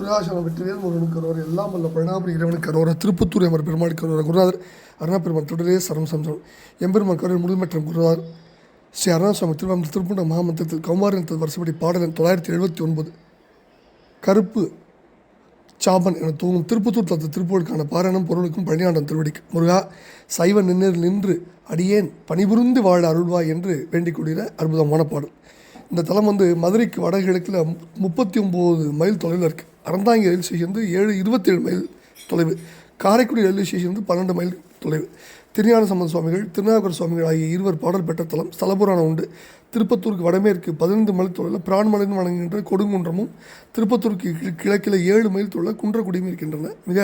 குருராசனம் வெற்றிவேல் முருகன் கரோர் எல்லாம் வல்ல பழனாபுரி இறைவன் கரோர திருப்பத்தூர் எமர் பெருமாள் கரோர குருநாதர் அருணாபெருமான் தொடரே சரம் சம்சம் எம்பெருமான் கரோர் முழுமற்றம் குருநாதர் ஸ்ரீ அருணாசுவாமி திருவாமூர் திருப்பூண்ட மகாமந்திரத்தில் கௌமாரத்தில் வருஷப்படி பாடலின் தொள்ளாயிரத்தி எழுபத்தி ஒன்பது. கருப்பு சாபன் என தூங்கும் திருப்பத்தூர் தத்து திருப்பூருக்கான பாராயணம் பொருளுக்கும் பழனியாண்டம் திருவடிக்கு. முருகா சைவ நின்று நின்று அடியேன் பணிபுரிந்து வாழ அருள்வாய் என்று வேண்டிக் கொள்கிற அற்புதமான பாடல். இந்த தலம் வந்து மதுரைக்கு வடகிழக்கில் முப்பத்தி ஒம்பது மைல் தொலைவில் இருக்குது அறந்தாங்கி ரயில் ஸ்டேஷன் வந்து ஏழு இருபத்தேழு மைல் தொலைவு. காரைக்குடி ரயில்வே ஸ்டேஷன் வந்து பன்னெண்டு மைல் தொலைவு. திருஞான சம்பந்த சுவாமிகள் திருநாகர் சுவாமிகள் ஆகிய இருவர் பாடல் பெற்ற தலம் ஸ்தலபுராணம் உண்டு. திருப்பத்தூருக்கு வடமேற்கு பதினைந்து மைல் தொழில் பிரான்மலைன்னு வணங்குகின்ற கொடுங்குன்றமும் திருப்பத்தூருக்கு கிழக்கில் ஏழு மைல் தொழில் குன்றக்குடியும் இருக்கின்றன. மிக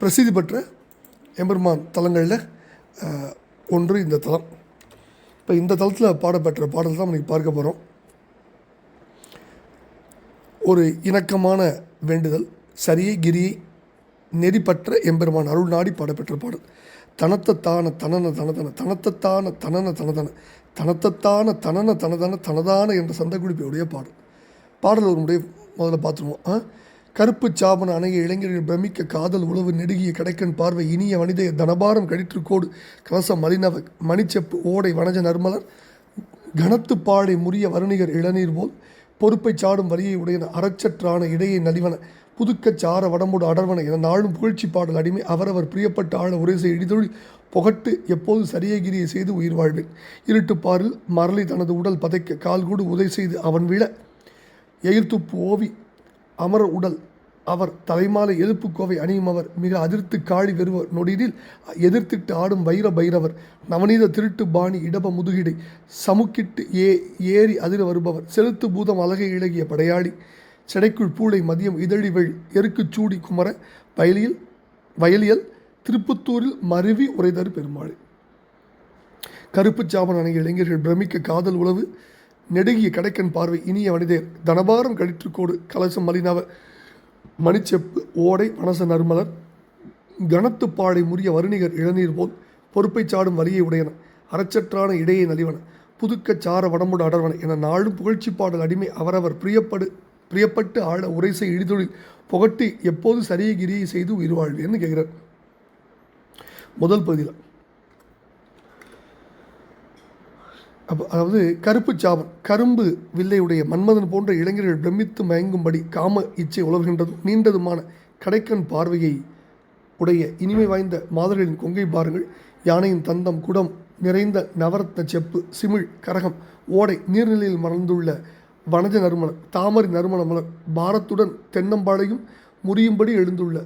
பிரசித்தி பெற்ற எம்பெருமான் தலங்களில் ஒன்று இந்த தலம். இப்போ இந்த தளத்தில் பாடப்பெற்ற பாடல் தான் இன்னைக்கு பார்க்க போகிறோம் ஒரு இணக்கமான வேண்டுதல் சரியை கிரியை நெறிப்பற்ற எம்பெருமான் அருள் நாடி பாடப்பெற்ற பாடல். தனத்தத்தான தனன தனதன தனத்தத்தான தனன தனதன தனத்தத்தான தனன தனதன தனதான என்ற சந்தக்குறிப்பையுடைய பாடல். பாடல் ஒரு முறை முதல்ல பார்த்துருவோம். ஆ? கருப்பு சாபன அணைய இளைஞர்கள் பிரமிக்க காதல் உழவு நெடுகிய கடைக்கன் பார்வை இனிய வனிதைய தனபாரம் கடிற்றுக்கோடு கலசம் மலினவ மணிச்செப்பு ஓடை வனஜ நர்மலர் கனத்து பாடை முறிய வருணிகர் இளநீர் போல் பொறுப்பை சாடும் வரியை உடையன அறச்சற்றான இடையை நலிவன புதுக்கச் சார வடம்போடு அடர்வன என நாளும் புகழ்ச்சி பாடல் அடிமை அவரவர் பிரியப்பட்ட ஆழ உரைசை இடிதொழில் புகட்டு எப்போது சரியகிரியை செய்து உயிர் வாழ்வேன். இருட்டுப்பாரில் மரளி தனது உடல் பதைக்க கால்கூடு உதை செய்து அவன் விழ எயிர்த்துப்பு ஓவி அமர உடல் அவர் தலைமாலை எழுப்பு கோவை அணியும் அவர். மிக அதிர்த்து காழி வெறுவர் நொடியில் எதிர்த்திட்டு ஆடும் வைர பைரவர். நவநீத திருட்டு பாணி இடப முதுகிடை. சமுக்கிட்டு ஏ ஏறி அதிர வருபவர். செலுத்து பூதம் அழகை இழகிய படையாளி. செடைக்குள் பூளை மதியம் இதழி வெள். எருக்குச் சூடி குமர. வயலியல் வயலியல் திருப்புத்தூரில் மருவி உரைதார் பெருமாள். கருப்பு சாமன் அணைய இளைஞர்கள் பிரமிக்க காதல் உளவு. நெடுகிய கடைக்கன் பார்வை இனிய மனிதர். தனபாரம் கழிற்றுக்கோடு கலசம் மலினாவ மணிச்செப்பு ஓடை வனச நறுமலர் கனத்து பாடை முறிய வருணிகர் இளநீர் போல் பொறுப்பை சாடும் வலியை உடையன அறச்சற்றான இடையை நலிவன புதுக்கச் சார வடமுட அடர்வன என நாளும் புகழ்ச்சி பாடல் அடிமை அவரவர் பிரியப்படு பிரியப்பட்டு ஆழ உரைசை இடிதொழில் புகட்டி எப்போது சரிய கிரியை செய்து உயிர் வாழ்வேன்னு கேட்குறார். முதல் பகுதியில் அதாவது கருப்பு சாபன் கரும்பு வில்லையுடைய மன்மதன் போன்ற இளைஞர்கள் பிரமித்து மயங்கும்படி காம இச்சை உலவுகின்றதும் நீண்டதுமான கடைக்கண் பார்வையை உடைய இனிமை வாய்ந்த மாதர்களின் கொங்கை பாருங்கள். யானையின் தந்தம் குடம் நிறைந்த நவரத்ன செப்பு சிமிழ் கரகம் ஓடை நீர்நிலையில் மறந்துள்ள வனஜ நறுமணம் தாமரை நறுமண மலர் பாரத்துடன் தென்னம்பாளையும் முறியும்படி எழுந்துள்ள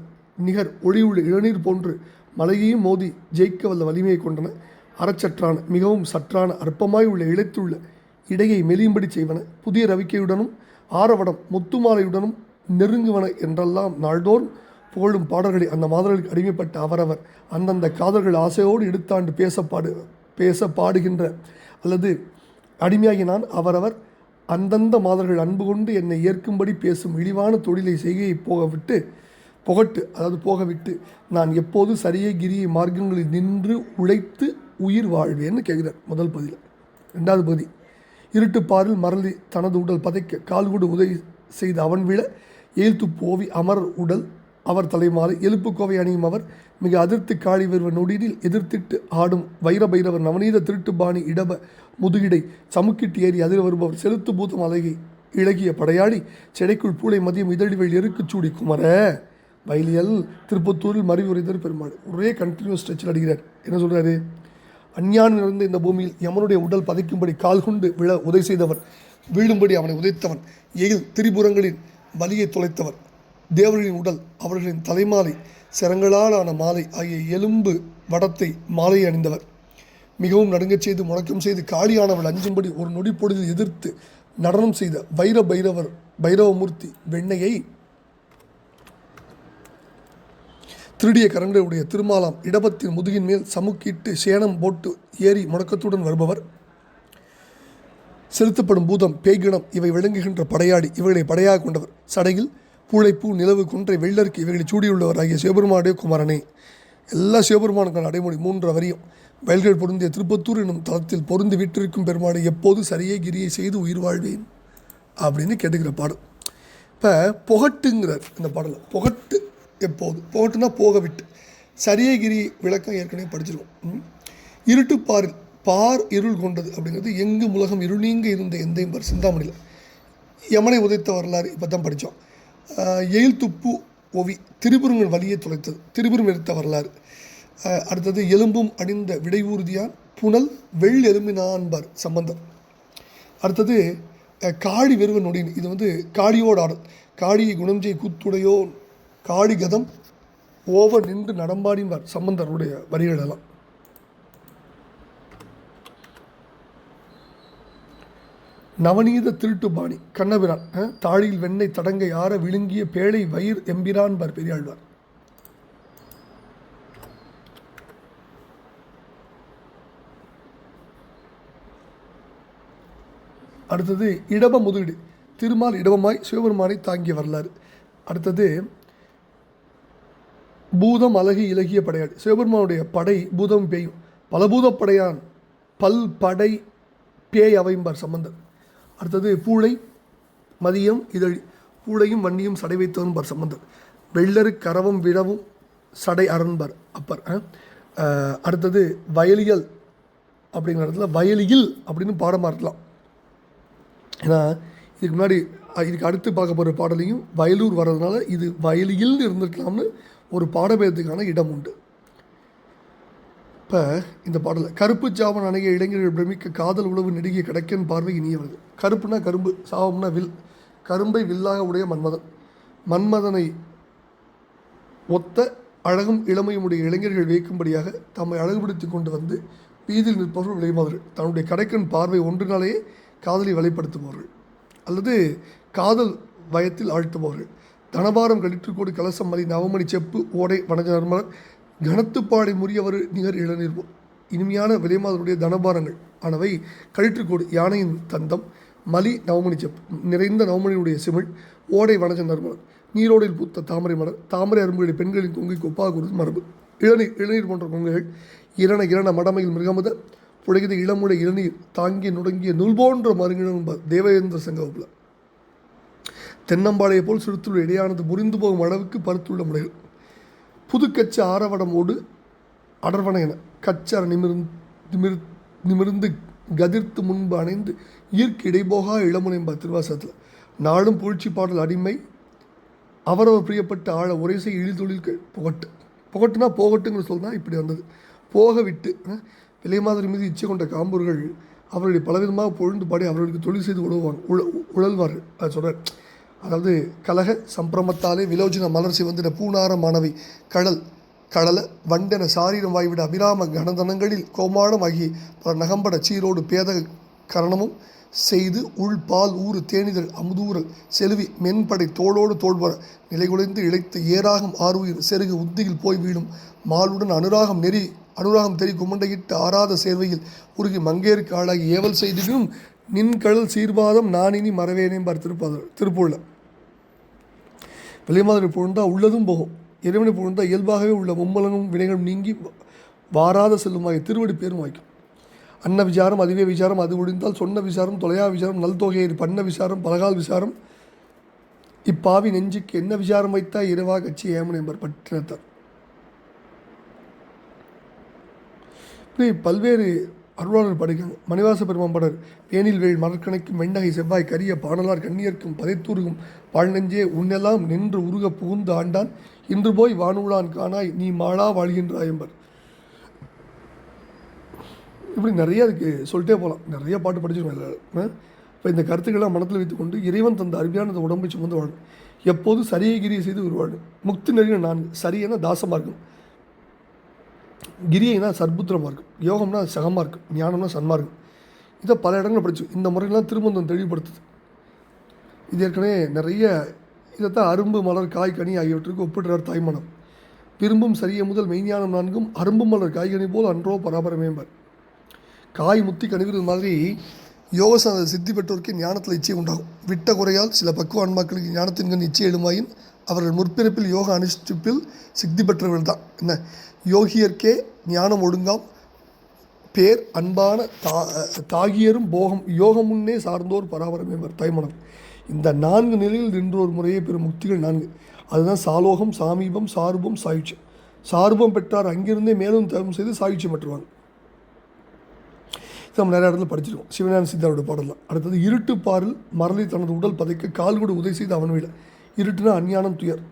நிகர் ஒளியுள்ள இளநீர் போன்று மலையையும் மோதி ஜெயிக்க வல்ல வலிமையை கொண்டன. அறச்சற்றான மிகவும் சற்றான அற்பமாய் உள்ள இழைத்துள்ள இடையை மெலியும்படி செய்வன. புதிய ரவிக்கையுடனும் ஆரவடம் முத்துமாலையுடனும் நெருங்குவன என்றெல்லாம் நாள்தோறும் புகழும் பாடல்களை அந்த மாதர்களுக்கு அடிமைப்பட்ட அவரவர் அந்தந்த காதல்கள் ஆசையோடு எடுத்தாண்டு பேச பாடு பேச பாடுகின்ற அல்லது அடிமையாகி நான் அவரவர் அந்தந்த மாதர்கள் அன்பு கொண்டு என்னை ஏற்கும்படி பேசும் இழிவான தொழிலை செய்கையை போக விட்டு புகட்டு அதாவது போகவிட்டு நான் எப்போது சரியை கிரியை மார்க்கங்களில் நின்று உழைத்து உயிர் வாழ்வேன்னு கேட்குறார் முதல் பகுதியில். ரெண்டாவது பகுதி இருட்டுப்பாரில் மறந்து தனது உடல் பதைக்க கால்கூடு உதவி செய்த அவன் விழ ஏழ்த்து போவி அமர் உடல் அவர் தலைமாறு எழுப்பு கோவை அணியும் அவர் மிக அதிர்த்து காளி வருவ நொடியில் எதிர்த்திட்டு ஆடும் வைர பைரவர் நவநீத திருட்டு பாணி இடப முதுகிடை சமுக்கிட்டு ஏறி அதிர வருபவர் செலுத்து பூதம் அழகி இழகிய படையாளி செடைக்குள் பூளை மதியம் இதழிவள் எருக்குச்சூடி குமர. வயலியல் திருப்பத்தூரில் மறிவுரைதர் பெருமாள். ஒரே கண்டினியூஸ் ஸ்ட்ரெச்சில் அடிக்கிறார். என்ன சொல்கிறாரு அஞ்ஞானம் இந்த பூமியில் யமனுடைய உடல் பதைக்கும்படி கால் கொண்டு விழ உதை செய்தவன் வீழும்படி அவனை உதைத்தவன் எயில் திரிபுரங்களின் வலியை தொலைத்தவர் தேவர்களின் உடல் அவர்களின் தலைமாலை சிரங்களாலான மாலை ஆகிய எலும்பு வடத்தை மாலை அணிந்தவர். மிகவும் நடுங்கச் செய்து முழக்கம் செய்து காளியானவள் அஞ்சும்படி ஒரு நொடி பொழுதில் எதிர்த்து நடனம் செய்த வைர பைரவர் பைரவமூர்த்தி வெண்ணையை திருடிய கரங்களுடைய திருமாலாம் இடபத்தின் முதுகின் மேல் சமுக்கிட்டு சேணம் போட்டு ஏறி முடக்கத்துடன் வருபவர். செலுத்தப்படும் பூதம் பேய்கிணம் இவை விளங்குகின்ற படையாடி இவைகளை படையாக கொண்டவர். சடையில் பூளைப்பூ நிலவு குன்றை வெள்ளருக்கு இவைகளை சூடியுள்ளவர் ஆகிய சிவபெருமானுடைய குமரனே. எல்லா சிவபெருமானுக்கான அடைமொழி மூன்று வரியும். வயல்கள் பொருந்திய திருப்பத்தூர் என்னும் தளத்தில் பொருந்து விட்டிருக்கும் பெருமானை எப்போது சரியே கிரியை செய்து உயிர் வாழ்வேன்? அப்படின்னு கேட்டுக்கிற பாடல். இப்போ புகட்டுங்கிறார் இந்த பாடலில் புகட்டு எப்போது? போகட்டுனா போக விட்டு சரியகிரி விளக்கம் ஏற்கனவே படிச்சிருக்கோம். ம். இருட்டுப்பாரில் பார் இருள் கொண்டது அப்படிங்கிறது எங்கு உலகம் இருள் நீங்க இருந்த எந்தையும் பார் சிந்தாமணியில். யமனை உதைத்த வரலாறு இப்போ தான் படித்தோம் எயில் துப்பு ஒவி திரிபுரங்கள் வலியை துளைத்தது. திரிபுரம் எடுத்த வரலாறு. அடுத்தது எலும்பும் அணிந்த விடைவூர்தியான் புனல் வெள் எலும்பினான்பார் சம்பந்தம். அடுத்தது அஹ், காளி வெறுவ நொடின் இது வந்து காளியோட ஆடல். காளியை குணஞ்சை கூத்துடையோ காளிகதம் ஓவ நின்று நடம்பாடின்பார் சம்பந்தருடைய வரிகளெல்லாம். நவநீத திருட்டு பாணி கண்ணபிரான் தாழியில் வெண்ணெய் தடங்க யார விழுங்கிய பேழை வயிர் எம்பிரான்பார் பெரியாழ்வார். அடுத்தது இடப முதலீடு திருமால் இடபமாய் சிவபெருமானை தாங்கிய வரலாறு. அடுத்தது பூதம் அழகி இலகிய படையாடு சிவபெருமானுடைய படை பூதம் பேயும். பல பூதப்படையான் பல் படை பேய் அவைம்பார் சம்பந்தர். அடுத்தது பூளை மதியம் இதழி. பூளையும் வண்டியும் சடை வைத்தவன்பார் சம்பந்தர். வெள்ளரு கரவம் விழவும் சடை அரண்பார் அப்பர் அடுத்தது வயலியல் அப்படிங்கிற இடத்துல வயலியில் அப்படின்னு பாடமாக இருக்கலாம் ஏன்னா இதுக்கு முன்னாடி இதுக்கு அடுத்து பார்க்க போகிற பாடலையும் வயலூர் வர்றதுனால இது வயலியில் இருந்திருக்கலாம்னு ஒரு பாடபேதத்துக்கான இடம் உண்டு. இப்போ இந்த பாடலில் கருப்பு சாவன் அணைய இளைஞர்கள் பிரமிக்க காதல் உழவு நெடுகிய கிடைக்கன் பார்வை இனியவர்கள் கருப்புனா கரும்பு சாவம்னா வில். கரும்பை வில்லாக உடைய மன்மதன். மன்மதனை ஒத்த அழகும் இளமையும் உடைய இளைஞர்கள் வியக்கும்படியாக தம்மை அழகுபடுத்தி கொண்டு வந்து வீதியில் நிற்பவர்கள் விளையுமாதர்கள் தன்னுடைய கடைக்கன் பார்வை ஒன்றினாலேயே காதலை வலைப்படுத்துபவர்கள். அல்லது காதல் வயத்தில் ஆழ்த்துபவர்கள். தனபாரம் கழிற்றுக்கோடு கலசம் மதி நவமணி செப்பு ஓடை வனஜ நர்மலர் கனத்துப்பாடை முறியவர் நிகர் இளநீர் இனிமையான விலைமாதனுடைய தனபாரங்கள். ஆனவை கழிற்றுக்கோடு யானையின் தந்தம் மலி நவமணி செப்பு நிறைந்த நவமணியுடைய சிமிழ் ஓடை வனஜ நர்மலர் நீரோடையில் பூத்த தாமரை மலர் தாமரை அரும்புகளை பெண்களின் கொங்கை ஒப்பாக கொடுத்து மரபு. இளநீர் இளநீர் போன்ற கொங்கைகள் இரண இரண மடமையில் மிருகமுத புழைகித இளமுடை இளநீர் தாங்கி நுடங்கிய நூல் போன்ற மருங்கினர் தேவேந்திர சங்கவப்பில் தென்னம்பாளையை போல் சிறுத்துள்ள இடையானது முறிந்து போகும் அளவுக்கு பருத்துள்ள முறைகள். புதுக்கச்ச ஆரவடமோடு அடர்வன என கச்சர நிமிர்ந்து நிமிர் நிமிர்ந்து கதிர்த்து முன்பு அணைந்து ஈர்க்கு இடைபோகா இளமுனைம்பா திருவாசத்தில் நாளும் புகழ்ச்சி பாடல் அடிமை. அவரவர் பிரியப்பட்ட ஆழ உரைசை இழிதொழில்கள் புகட்டு. புகட்டுனா போகட்டுங்கிற சொல் தான் இப்படி வந்தது. போக விட்டு விலை மாதிரி மீது இச்சை கொண்ட காம்பூர்கள் அவர்களை பலவிதமாக பொழுந்து பாடி அவர்களுக்கு தொழில் செய்து உழவுவாங்க உழ உழல்வார்கள். அது சொல்கிறார் அதாவது கலக சம்பிரமத்தாலே விலோஜன மலர்சி சிவந்தின பூனார மாணவி கடல் கடல வண்டன சாரீரம் வாய்விட அபிராம கணதனங்களில் கோமாளம் ஆகி பல நகம்பட சீரோடு பேத கரணமும் செய்து உள் பால் ஊறு தேனிதழ் அமுதூரல் செலுவி மென்படை தோளோடு தோல்வர நிலைகுலைந்து இழைத்து ஏராகம் ஆறுயிர் செருகு உத்தியில் போய் வீழும் மாலுடன் அனுராகம் நெறி அனுராகம் தெரி குமண்டையிட்டு ஆறாத சேர்வையில் உருகி மங்கேருக்கு ஆளாகி ஏவல் செய்திடும் நின்கடல் சீர்பாதம் நான் நானினி மறவேனேம்பார் திருப்பாதர் திருப்பூரில் விலைமாதிரி புகழ்ந்தா உள்ளதும் போகும். இறைவனை புகழ்ந்தா இயல்பாகவே உள்ள மும்மலனும் வினைகளும் நீங்கி வாராத செல்லுமாய் திருவடி பேரும் வாய்க்கும். அன்ன விசாரம் அதுவே விசாரம் அது ஒழிந்தால் சொன்ன விசாரம் தொலையா விசாரம் நல்தொகையர் பண்ண விசாரம் பலகால் விசாரம். இப்பாவி நெஞ்சுக்கு என்ன விசாரம் வைத்தா இரவா கட்சி ஏமன் என்பர் பட்டினத்தார் இப்படி பல்வேறு அருளாளர் படுகன் மணிவாச பெருமாம்படர் படர் வேள் மலர்கணைக்கும் வெண்டகை செவ்வாய் கரிய பாணலார் கண்ணியர்க்கும் பதைத்தூருகும் பாழ்நெஞ்சே உன்னெல்லாம் நின்று உருக புகுந்து ஆண்டான். இன்று போய் வானூலான் காணாய் நீ மாளா வாழ்கின்றாய் என்பர். இப்படி நிறைய அதுக்கு சொல்லிட்டே போகலாம் நிறைய பாட்டு படிச்சிருக்கோம் எல்லாரும். இப்போ இந்த கருத்துக்கள்லாம் மனத்தில் வைத்துக்கொண்டு இறைவன் தந்த அருமையான உடம்பு உடம்பை சுமந்து வாழும் எப்போது சரியை கிரியை செய்து உருவாடும் முக்தி நெறின நான் சரியென தாசமாக இருக்கும் கிரியைனா சர்புத்திரமாக இருக்கும் யோகம்னா சகமாக இருக்கும் ஞானம்னா சன்மார்க்கம் இதை பல இடங்களில் படிச்சு இந்த முறையெல்லாம் திருமந்தம் தெளிவுபடுத்துது. இது ஏற்கனவே நிறைய இதைத்தான் அரும்பு மலர் காய் கனி ஆகியவற்றுக்கு ஒப்பிடுறார் தாய்மனம் விரும்பும் சரிய முதல் மெய்ஞானம் நான்கும் அரும்பு மலர் காய்கனி போல் அன்றோ பராபரமேம்பர் காய் முத்தி கணிவுறது மாதிரி யோகசான சித்தி பெற்றோருக்கு ஞானத்தில் இச்சை உண்டாகும். விட்ட குறையால் சில பக்குவ ஆன்மாக்களுக்கு ஞானத்தின் கண் இச்சை எழுமாயின் அவர்கள் முற்பிறப்பில் யோக அனுஷ்டிப்பில் சித்தி பெற்றவர்கள் தான் என்ன? யோகியர்க்கே ஞானம் ஒடுங்காம். பேர் அன்பான தா தாகியரும் போகம் யோகம் முன்னே சார்ந்தோர் பராபரமேவர் தாய்மனம் இந்த நான்கு நிலையில் நின்று ஒரு முறையே பெறும் முக்திகள் நான்கு. அதுதான் சாலோகம் சாமீபம் சார்பம் சாயுட்சம். சார்பம் பெற்றார் அங்கிருந்தே மேலும் தவம் செய்து சாயுட்சம் பெற்றுவாங்க நம்ம நிறைய இடத்துல படிச்சிருக்கோம். சிவஞான சித்தாரோட பாடலாம் அடுத்தது இருட்டு பாரில் மரளி தனது உடல் பதைக்க கால் கூட உதவி செய்து அவன் வீழ. இருட்டுனா அஞ்ஞானம் துயர்.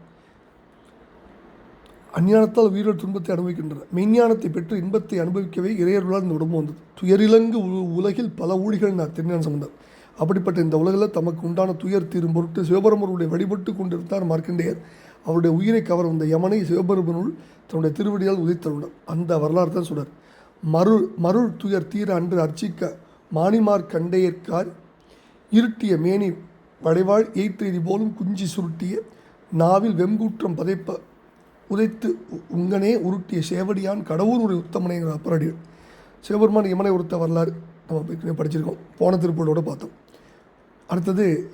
அஞ்ஞானத்தால் உயிரோடு துன்பத்தை அனுபவிக்கின்றன. மெய்ஞானத்தை பெற்று இன்பத்தை அனுபவிக்கவே இறையர்களால் இந்த உடம்பு வந்தது. துயரிலங்கு உ- உலகில் பல ஊழிகள் நான் திருஞான சம்பந்தர். அப்படிப்பட்ட இந்த உலகில் தமக்கு உண்டான துயர் தீரும் பொருட்டு சிவபெருமனுடைய வழிபட்டு கொண்டிருந்தார் மார்க்கண்டேயர். அவருடைய உயிரை கவர் வந்த யமனை சிவபெருமனுள் தன்னுடைய திருவடியால் உதித்தருடன் அந்த வரலாறு தான் சொல்றார். மருள் மருள் துயர் தீர அன்று அர்ச்சிக்க மாணிமார் கண்டையர்க்கார் இருட்டிய மேனி வடைவாள் எயிற்றெறி போலும் குஞ்சி சுருட்டிய நாவில் வெம்பூற்றம் பதைப்ப உதைத்து உ- உங்கனே உருட்டிய சேவடியான் கடவுள் ஒரு உத்தமனைங்கிற அப்பரடிகள். சிவபெருமான் யமனை உறுத்த வரலாறு நம்ம ஏற்கனவே படிச்சிருக்கோம். போன திருப்பூரோட பார்த்தோம். அடுத்தது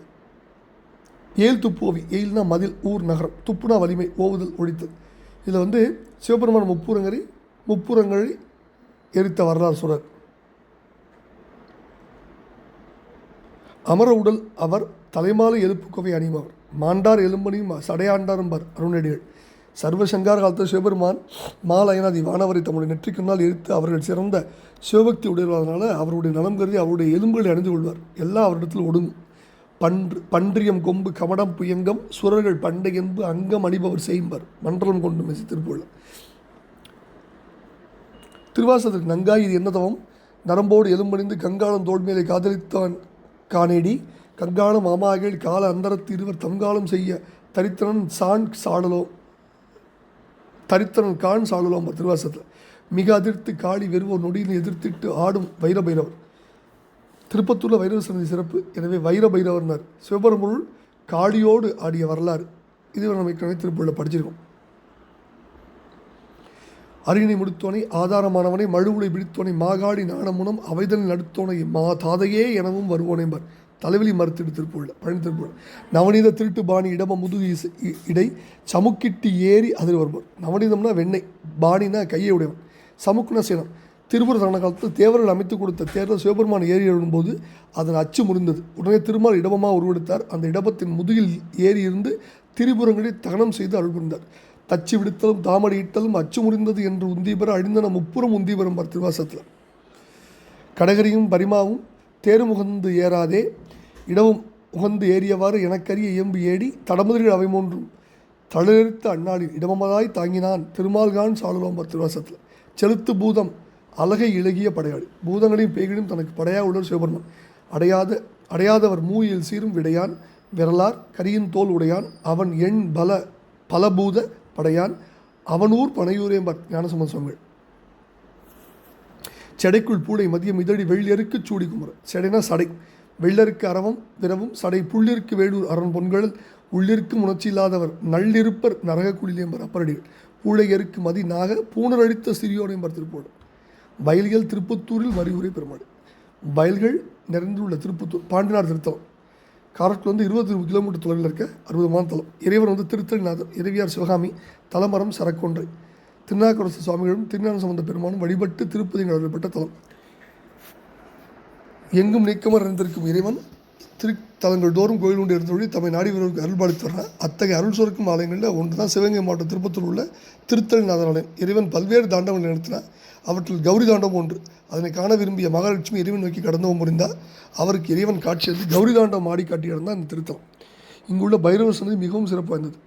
ஏல் துப்போவி ஏல்னா மதில் ஊர் நகரம் துப்புனா வலிமை ஓவுதல் ஒழித்தல் இதில் வந்து சிவபெருமான் முப்புரங்கரி முப்புறங்களை எரித்த வரலாறு சொல்கிறார் அமர உடல் அவர் தலைமாலை எழுப்புக்கொவை அணிவார். மாண்டார் எலும்பணியும் சடையாண்டாரும்பார் அருணடிகள். சர்வசங்கார காலத்தில் சிவபெருமான் மாலயனாதி வானவரை தம்முடைய நெற்றிக்கண்ணால் எரித்து அவர்கள் சிறந்த சிவபக்தி உடையவர்களால் அவருடைய நலம் கருதி அவருடைய எலும்புகளை அணிந்து கொள்வார். எல்லாம் அவரிடத்தில் ஒடுங்கும். பன்று பன்றியம் கொம்பு கமடம் புயங்கம் சுரர்கள் பண்டை என்பு அங்கம் அணிபவர் செய்யும்பார். மண்டலம் கொண்டு மெசி திருப்பூரில் திருவாசகத்துக்கு நங்காய் இது என்ன தவம்? நரம்போடு எலும்பணிந்து கங்காளம் தோள் மேலே காதலித்தான் காணேடி கங்காளம் மாமாகள் கால அந்தரத்து இருவர் தங்காலம் செய்ய தரித்திரன் சான் சாடலோ தரித்திரன் கான் சாடலோம் திருவாசத்தில் மிக அதிர்த்து காளி வெறுவோர் நொடியில் எதிர்த்திட்டு ஆடும் வைரபைரவர். திருப்பத்தூரில் வைரவ சந்தி சிறப்பு. எனவே வைர பைரவர்னார் சிவபெரும்பொருள் காளியோடு ஆடிய வரலாறு. இது நம்ம ஏற்கனவே திருப்பூரில் படிச்சிருக்கோம். அரியணை முடித்தோனை ஆதாரமானவனை மழுவுளை பிடித்தோனை மாகாடி நாணமுனம் அவைதல் நடுத்தோனை மா தாதையே எனவும் வருவோனேம்பர். தலைவலி மறுத்திடு திருப்பூரில் பழனி திருப்பூர் நவநீத திருட்டு பாணி இடம முதுகு இசை- இடை சமுக்கிட்டு ஏறி அதில் வருவார் நவநீதம்னா வெண்ணெய் பாணினா கையை உடையவன் சமுக்குனா சேனம். திருப்பூர் தன காலத்தில் தேவர்கள் அமைத்து கொடுத்த தேர்தல் சிவபெருமான் ஏறி எழும்போது அதன் அச்சு முறிந்தது. உடனே திருமால் இடமமாக உருவெடுத்தார். அந்த இடபத்தின் முதுகில் ஏறி இருந்து திரிபுரங்களை தகனம் செய்து அருள் புரிந்தார். தச்சு விடுத்தலும் தாமடி இட்டலும் அச்சு முறிந்தது என்று உந்தீபர அழிந்தன முப்புறம் உந்தீபரம் பார் திருவாசத்தில் கடகரியும் பரிமாவும் தேருமுகந்து ஏறாதே இடவும் உகந்து ஏறியவாறு எனக்கரிய இயம்பு ஏடி தடமுதலில் அவை மூன்றும் தளர்த்த அந்நாளில் இடமதாய் தாங்கினான் திருமால்கான் சாலுலோம்பர் திருவாசத்தில். செலுத்து பூதம் அழகை இழகிய படையாளி. பூதங்களையும் பேய்களையும் தனக்கு படையா உடல் சிவபெருமன். அடையாத அடையாதவர் மூயில் சீரும் விடையான் விரலார் கரியின் தோல் உடையான் அவன் எண் பல பலபூத படையான் அவனூர் பனையூரேம்பர் ஞானசம்பந்த சுவாமிகள். செடைக்குள் பூடை மதியம் இதழி வெள்ளெருக்கு சூடி குமர செடைனா சடை. வெள்ளருக்கு அரவம் விரவும் சடை. புள்ளிருக்கு வேடூர் அரண் பொன்கள் உள்ளிருக்கும் உணர்ச்சி இல்லாதவர் நள்ளிருப்பர் நரக குளிலேம்பர் அப்பரடிகள். பூழையருக்கு மதி நாக பூணரடித்த சிறியோடையம்பர் திருப்போடு. வயல்கள் திருப்பத்தூரில் மறிவுரை பெருமாடு வயல்கள் நிறைந்துள்ள திருப்பத்தூர் பாண்டினார் திருத்தலம். காரக்குள் வந்து இருபது கிலோமீட்டர் தொலைவில் இருக்க அற்புதமான தலம். இறைவர் வந்து திருத்தணிநாதர் இறைவியார் சிவகாமி தலமரம் சரக்கொன்றை. திருநாக்கரசு சுவாமிகளும் திருஞான சம்பந்த பெருமானும் வழிபட்டு திருப்பதிகள் அருளப்பட்ட தலம். எங்கும் நீக்கமர் இருந்திருக்கும் இறைவன் திருத்தலங்கள் தோறும் கோயில் கொண்டு இருந்தபடி தம்மை நாடி வருவதற்கு அருள்பாலித்து வர்றான் அத்தகைய அருள் சுரக்கும் ஆலயங்களில் ஒன்று தான் சிவகங்கை மாவட்டம் திருப்பத்தூர் உள்ள திருத்தலிநாதர் ஆலயம் இறைவன் பல்வேறு தாண்டவங்கள் நடத்தினார். அவற்றில் கௌரி தாண்டவம் ஒன்று. அதனை காண விரும்பிய மகாலட்சுமி இறைவன் நோக்கி கடந்தவும் புரிந்தார் அவருக்கு இறைவன் காட்சி அளித்து கௌரி தாண்டவம் ஆடி காட்டி கிடந்தால் அந்த திருத்தலம். இங்குள்ள பைரவர் சன்னதி மிகவும் சிறப்பு வாய்ந்தது.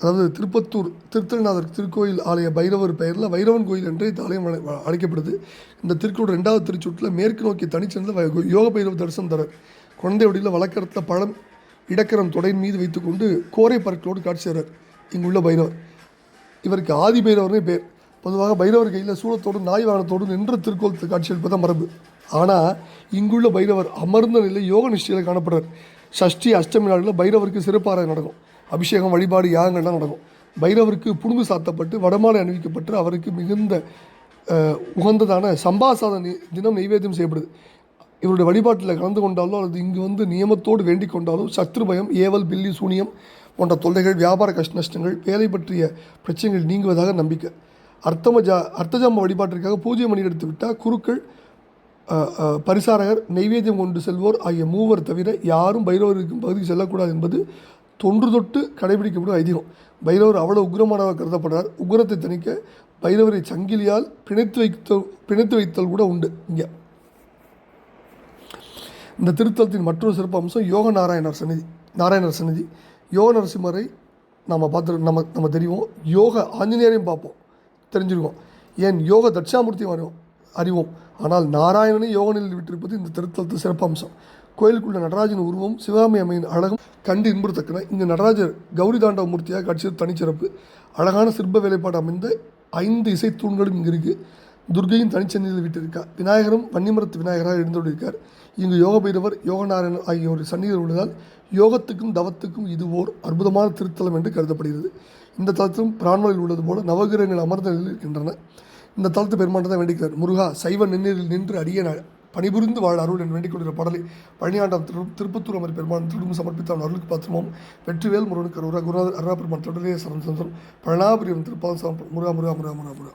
அதாவது திருப்பத்தூர் திருத்தலநாதர் திருக்கோயில் ஆலய பைரவர் பெயரில் வைரவன் கோயில் என்றே இந்த ஆலயம் அழைக்கப்படுது. இந்த திருக்கோள் ரெண்டாவது திருச்சூட்டில் மேற்கு நோக்கி தனிச்சிறந்த யோக பைரவ தரிசனம் தரர். குழந்தை வடியில் வழக்கரத்தில் பழம் இடக்கரம் தொடையின் மீது வைத்துக்கொண்டு கோரை பறக்கலோடு காட்சி தரார். இங்குள்ள பைரவர். இவருக்கு ஆதி பைரவர்னே பேர். பொதுவாக பைரவர் கையில் சூழத்தோடு நாய் வாகனத்தோடு நின்ற திருக்கோள் காட்சியளிப்பது தான் மரபு. ஆனால் இங்குள்ள பைரவர் அமர்ந்த நிலை யோக நிஷ்டையில் காணப்படுறார். சஷ்டி அஷ்டமி நாளில் பைரவருக்கு சிறப்பாக நடக்கும். அபிஷேகம் வழிபாடு யாகங்கள்லாம் நடக்கும். பைரவருக்கு புடுங்கு சாத்தப்பட்டு வடமாலை அணிவிக்கப்பட்டு அவருக்கு மிகுந்த உகந்ததான சம்பாசாத தினம் நைவேத்தியம் செய்யப்படுது. இவருடைய வழிபாட்டில் கலந்து கொண்டாலோ அல்லது இங்கு வந்து நியமத்தோடு வேண்டிக் கொண்டாலோ சத்ரு பயம் ஏவல் பில்லி சூனியம் போன்ற தொல்லைகள் வியாபார கஷ்ட நஷ்டங்கள் வேலை பற்றிய பிரச்சனைகள் நீங்குவதாக நம்பிக்கை. அர்த்தம ஜா அர்த்தஜாம வழிபாட்டிற்காக பூஜை மணி எடுத்து விட்டால் குருக்கள் பரிசாரகர் நைவேத்தியம் கொண்டு செல்வோர் ஆகிய மூவர் தவிர யாரும் பைரவர் இருக்கும் பகுதிக்கு செல்லக்கூடாது என்பது தொன்று தொட்டு கடைபிடிக்கப்படும் ஐதீகம். பைரவர் அவ்வளோ உக்ரமானவர் கருதப்படுறார். உக்ரத்தை தணிக்க பைரவரை சங்கிலியால் பிணைத்து வைத்த பிணைத்து வைத்தல் கூட உண்டு இங்கே. இந்த திருத்தலத்தின் மற்றொரு சிறப்பு அம்சம் யோக நாராயணர் சந்நிதி நாராயணர் சந்நிதி. யோக நரசிம்மரை நம்ம பார்த்து நம்ம நம்ம தெரியும் யோக ஆஞ்சநேயரையும் பார்ப்போம். தெரிஞ்சிருக்கோம். ஏன்? யோக தட்சாமூர்த்தியும் அறிவோம். அறிவோம். ஆனால் நாராயணனை யோக நிலையில் விட்டிருப்பது இந்த திருத்தலத்து சிறப்பு அம்சம். கோயிலுக்குள்ள நடராஜன் உருவம் சிவகாமி அம்மையின் அழகும் கண்டு இன்புறத்தக்கன இங்கு நடராஜர் கௌரி தாண்டவ மூர்த்தியாக காட்சியில் தனிச்சிறப்பு. அழகான சிற்ப வேலைப்பாடு அமைந்த ஐந்து இசைத்தூண்களும் இங்கு இருக்குது துர்கையின் தனிச்சந்தியில் விட்டிருக்கார் விநாயகரும் வன்னிமரத்து விநாயகராக எழுந்துள்ளிருக்கார் இங்கு யோக பைரவர் யோகநாராயணன் ஆகிய ஒரு சந்நிதியில் உள்ளதால் யோகத்துக்கும் தவத்துக்கும் இது ஓர் அற்புதமான திருத்தலம் என்று கருதப்படுகிறது. இந்த தலத்திலும் பிரான்மலையில் உள்ளது போல நவகிரகங்கள் அமர்ந்த நிலையில் இருக்கின்றன. இந்த தலத்து பெருமான் தான் வேண்டிக்கிறார் முருகா சைவ நின்னரில் நின்று அடிய பணிபுரிந்து வாழ அருள் என்று வேண்டிக் கொள்கிற பாடலை பழனியாண்டம் திரு திருப்பத்தூர் அமர் பெருமான் திருடும் சமர்ப்பித்த அவன் அருளுக்கு பாத்திரமும். வெற்றிவேல் முருகனுக்கு அருரா குருநாதர் அருணா பெருமான் தொடரே சரண் சந்தரம் பழனாபுரியம் திருப்பால் முருகா முருகா முருகா முருகா முருகா.